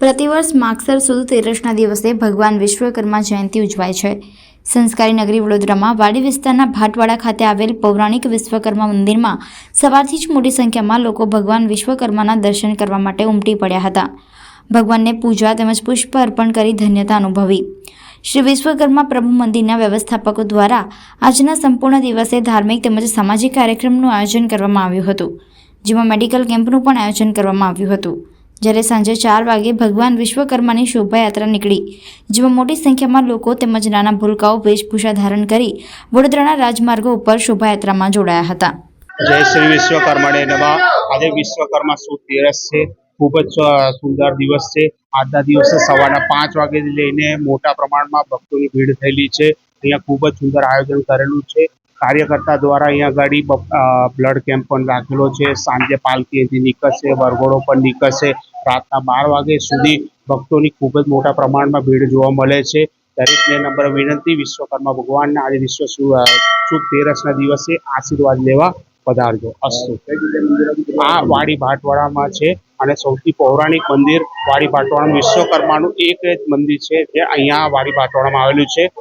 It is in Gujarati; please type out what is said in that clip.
પ્રતિવર્ષ માગસર સુદ તેરસના દિવસે ભગવાન વિશ્વકર્મા જયંતિ ઉજવાય છે. સંસ્કારી નગરી વડોદરામાં વાડી વિસ્તારના ભાટવાડા ખાતે આવેલ પૌરાણિક વિશ્વકર્મા મંદિરમાં સવારથી જ મોટી સંખ્યામાં લોકો ભગવાન વિશ્વકર્માના દર્શન કરવા માટે ઉમટી પડ્યા હતા. ભગવાનને પૂજા તેમજ પુષ્પ અર્પણ કરી ધન્યતા અનુભવી. શ્રી વિશ્વકર્મા પ્રભુ મંદિરના વ્યવસ્થાપકો દ્વારા આજના સંપૂર્ણ દિવસે ધાર્મિક તેમજ સામાજિક કાર્યક્રમનું આયોજન કરવામાં આવ્યું હતું. જેમાં મેડિકલ કેમ્પનું પણ આયોજન કરવામાં આવ્યું હતું. જ્યારે સાંજે ચાર વાગે ભગવાન વિશ્વકર્માની શોભાયાત્રા નીકળી, જેમાં મોટી સંખ્યામાં લોકો તેમજ નાના ભૂલકાઓ વેશભૂષા ધારણ કરી વડોદરાના રાજમાર્ગો ઉપર શોભાયાત્રામાં જોડાયા હતા. જય શ્રી વિશ્વકર્માને આજે વિશ્વકર્મા સુદ દિવસ છે. ખૂબ જ સુંદર દિવસ છે. આજના દિવસે સવારના પાંચ વાગ્યાથી લઈને મોટા પ્રમાણમાં ભક્તોની ભીડ થયેલી છે. અહીંયા ખૂબ જ સુંદર આયોજન કરેલું છે. કાર્યકર્તા દ્વારા અહીંયા ગાડી બ્લડ કેમ્પ પણ રાખેલો છે. સાંજે પાલકીથી નીકળશે, વરઘોડો પણ નીકળશે. રાતના બાર વાગ્યા સુધી ભક્તોની ખૂબ જ મોટા પ્રમાણમાં ભીડ જોવા મળે છે. દરેકને નંબર વિનંતી, વિશ્વકર્મા ભગવાનના આજે વિશ્વ શુભ તેરસના દિવસે આશીર્વાદ લેવા પધારજો અસ્તુ. આ વાડી ભાટવાડામાં છે અને સૌથી પૌરાણિક મંદિર વાડી ભાટવાડાનું વિશ્વકર્માનું એક જ મંદિર છે જે અહીંયા વાડી ભાટવાડામાં આવેલું છે.